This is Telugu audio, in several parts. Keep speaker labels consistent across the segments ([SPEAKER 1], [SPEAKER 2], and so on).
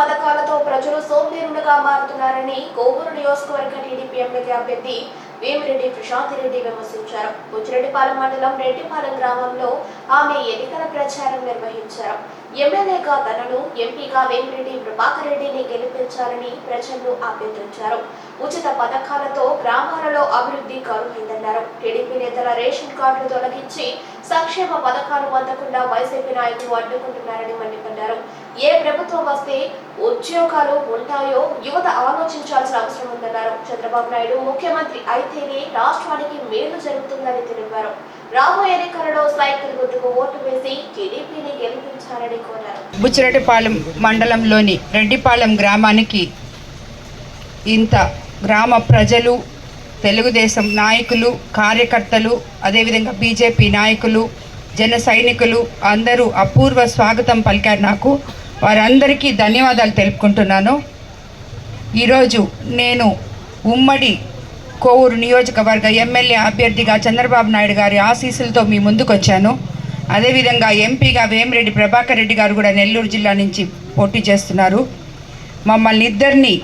[SPEAKER 1] పథకాలతో ప్రజలు సోంబేరులుగా మారుతున్నారని కోవూరు నియోజకవర్గ టీడీపీ ఎమ్మెల్యే అభ్యర్థి వేమిరెడ్డి ప్రశాంత్ రెడ్డి విమర్శించారు. బుచ్చిరెడ్డిపాలెం మండలం రెడ్డిపాలెం గ్రామంలో ఆమె ఎన్నికల ప్రచారం నిర్వహించారు. ఎమ్మెల్యేగా తనను ఎంపీగా వేమిరెడ్డి ప్రభాకర్ రెడ్డిని గెలిపించాలని ప్రజలను అభ్యర్థించారు. ఉచిత పథకాలతో గ్రామాలలో అభివృద్ధి కరువైందన్నారు. టీడీపీ నేతల రేషన్ కార్డులు తొలగించి సంక్షేమ పథకాలు అందకుండా వైసీపీ నాయకులు అడ్డుకుంటున్నారని మండిపడ్డారు. ఏ ప్రభుత్వం వస్తే ఉద్యోగాలు ఉంటాయో యువత ఆలోచించాల్సిన అవసరం ఉందన్నారు. చంద్రబాబు నాయుడు ముఖ్యమంత్రి అయితేనే రాష్ట్రానికి మేలు జరుగుతుందని తెలిపారు. రాబోయే ఎన్నికలలో సైకిల్ గుర్తుకు ఓటు వేసి టీడీపీని గెలిపించాలని కోరారు.
[SPEAKER 2] బుచ్చిరెడ్డిపాలెం మండలంలోని రెడ్డిపాలెం గ్రామానికి ఇంత గ్రామ ప్రజలు తెలుగుదేశం నాయకులు కార్యకర్తలు అదేవిధంగా బీజేపీ నాయకులు జన సైనికులు అందరూ అపూర్వ స్వాగతం పలికారు నాకు. వారందరికీ ధన్యవాదాలు తెలుపుకుంటున్నాను. ఈరోజు నేను ఉమ్మడి కోవూరు నియోజకవర్గ ఎమ్మెల్యే అభ్యర్థిగా చంద్రబాబు నాయుడు గారి ఆశీస్సులతో మీ ముందుకు వచ్చాను అదేవిధంగా ఎంపీగా వేమిరెడ్డి ప్రభాకర్ రెడ్డి గారు కూడా నెల్లూరు జిల్లా నుంచి పోటీ చేస్తున్నారు. మమ్మల్ని ఇద్దరిని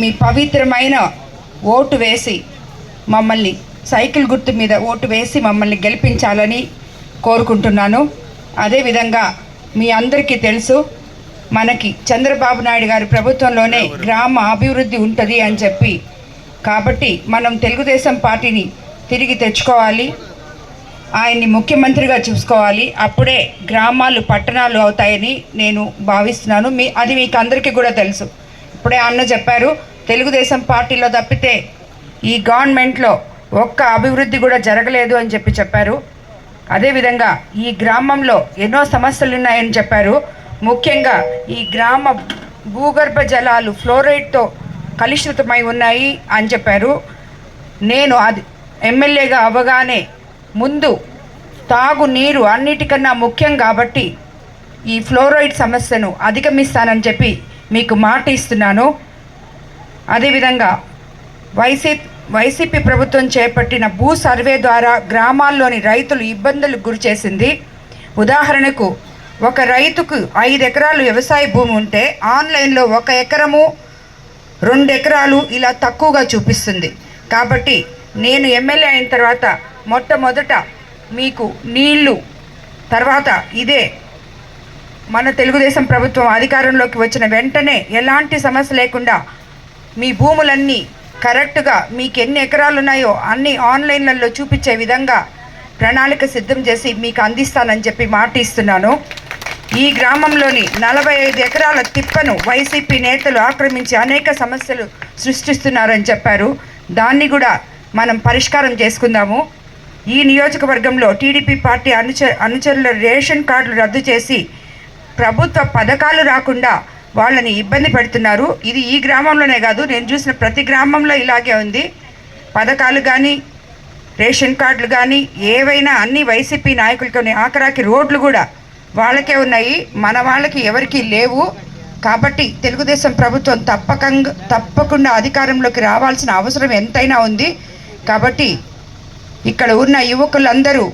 [SPEAKER 2] మీ పవిత్రమైన ఓటు వేసి మమ్మల్ని సైకిల్ గుర్తు మీద ఓటు వేసి మమ్మల్ని గెలిపించాలని కోరుకుంటున్నాను. అదేవిధంగా మీ అందరికీ తెలుసు మనకి చంద్రబాబు నాయుడు గారి ప్రభుత్వంలోనే గ్రామ అభివృద్ధి ఉంటుంది అని చెప్పి. కాబట్టి మనం తెలుగుదేశం పార్టీని తిరిగి తెచ్చుకోవాలి. ఆయన్ని ముఖ్యమంత్రిగా చూసుకోవాలి. అప్పుడే గ్రామాలు పట్టణాలు అవుతాయని నేను భావిస్తున్నాను. మీ అది మీకు అందరికీ కూడా తెలుసు. ఇప్పుడే అన్న చెప్పారు తెలుగుదేశం పార్టీలో తప్పితే ఈ గవర్నమెంట్లో ఒక్క అభివృద్ధి కూడా జరగలేదు అని చెప్పి చెప్పారు. అదేవిధంగా ఈ గ్రామంలో ఎన్నో సమస్యలు ఉన్నాయని చెప్పారు. ముఖ్యంగా ఈ గ్రామ భూగర్భ జలాలు ఫ్లోరైడ్తో కలుషితమై ఉన్నాయి అని చెప్పారు. నేను అది ఎమ్మెల్యేగా అవ్వగానే ముందు తాగునీరు అన్నిటికన్నా ముఖ్యం కాబట్టి ఈ ఫ్లోరైడ్ సమస్యను అధిగమిస్తానని చెప్పి మీకు మాట ఇస్తున్నాను. అదేవిధంగా వైసీ వైసీపీ ప్రభుత్వం చేపట్టిన భూ సర్వే ద్వారా గ్రామాల్లోని రైతులు ఇబ్బందులకు గురి చేసింది. ఉదాహరణకు ఒక రైతుకు ఐదు ఎకరాలు వ్యవసాయ భూమి ఉంటే ఆన్లైన్లో ఒక ఎకరము రెండు ఎకరాలు ఇలా తక్కువగా చూపిస్తుంది. కాబట్టి నేను ఎమ్మెల్యే అయిన తర్వాత మొట్టమొదట మీకు నీళ్ళు తర్వాత ఇదే మన తెలుగుదేశం ప్రభుత్వం అధికారంలోకి వచ్చిన వెంటనే ఎలాంటి సమస్య లేకుండా మీ భూములన్నీ కరెక్ట్గా మీకు ఎన్ని ఎకరాలు ఉన్నాయో అన్ని ఆన్లైన్లలో చూపించే విధంగా ప్రణాళిక సిద్ధం చేసి మీకు అందిస్తానని చెప్పి మాట ఇస్తున్నాను. ఈ గ్రామంలోని నలభై ఐదు ఎకరాల తిప్పను వైసీపీ నేతలు ఆక్రమించి అనేక సమస్యలు సృష్టిస్తున్నారని చెప్పారు. దాన్ని కూడా మనం పరిష్కారం చేసుకుందాము. ఈ నియోజకవర్గంలో టీడీపీ పార్టీ అనుచ అనుచరుల రేషన్ కార్డులు రద్దు చేసి ప్రభుత్వ పథకాలు రాకుండా వాళ్ళని ఇబ్బంది పెడుతున్నారు. ఇది ఈ గ్రామంలోనే కాదు నేను చూసిన ప్రతి గ్రామంలో ఇలాగే ఉంది. పథకాలు కానీ రేషన్ కార్డులు కానీ ఏవైనా అన్ని వైసీపీ నాయకులతోనే ఆఖరాకి రోడ్లు కూడా వాళ్ళకే ఉన్నాయి. మన వాళ్ళకి ఎవరికీ లేవు. కాబట్టి తెలుగుదేశం ప్రభుత్వం తప్పకంగా తప్పకుండా అధికారంలోకి రావాల్సిన అవసరం ఎంతైనా ఉంది. కాబట్టి ఇక్కడ ఉన్న యువకులందరూ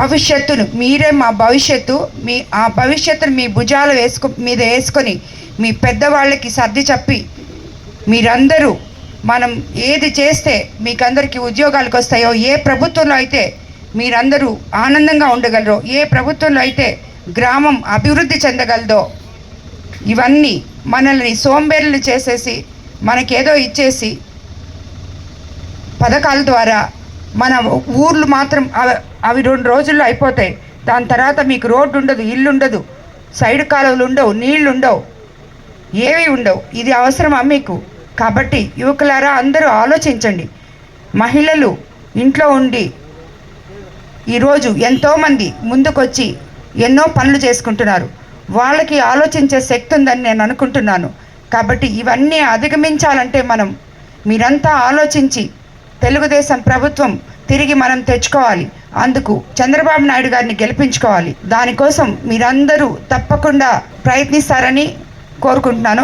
[SPEAKER 2] భవిష్యత్తును మీరే మా భవిష్యత్తు మీ ఆ భవిష్యత్తును మీ భుజాలు వేసుకు మీద వేసుకొని మీ పెద్దవాళ్ళకి సర్ది చెప్పి మీరందరూ మనం ఏది చేస్తే మీకందరికీ ఉద్యోగాలకు వస్తాయో ఏ ప్రభుత్వంలో అయితే మీరందరూ ఆనందంగా ఉండగలరో ఏ ప్రభుత్వంలో అయితే గ్రామం అభివృద్ధి చెందగలదో ఇవన్నీ మనల్ని సోంబేర్లు చేసేసి మనకేదో ఇచ్చేసి పథకాల ద్వారా మన ఊర్లు మాత్రం అవి రెండు రోజుల్లో అయిపోతాయి. దాని తర్వాత మీకు రోడ్డు ఉండదు ఇల్లు ఉండదు సైడ్ కాలువలు ఉండవు నీళ్ళు ఉండవు ఏవి ఉండవు. ఇది అవసరమా మీకు? కాబట్టి యువకులారా అందరూ ఆలోచించండి. మహిళలు ఇంట్లో ఉండి ఈరోజు ఎంతోమంది ముందుకొచ్చి ఎన్నో పనులు చేసుకుంటున్నారు. వాళ్ళకి ఆలోచించే శక్తి ఉందని నేను అనుకుంటున్నాను. కాబట్టి ఇవన్నీ అధిగమించాలంటే మనం మీరంతా ఆలోచించి తెలుగుదేశం ప్రభుత్వం తిరిగి మనం తెచ్చుకోవాలి. అందుకు చంద్రబాబు నాయుడు గారిని గెలిపించుకోవాలి. దానికోసం మీరందరూ తప్పకుండా ప్రయత్నిస్తారని కోరుకుంటున్నాను.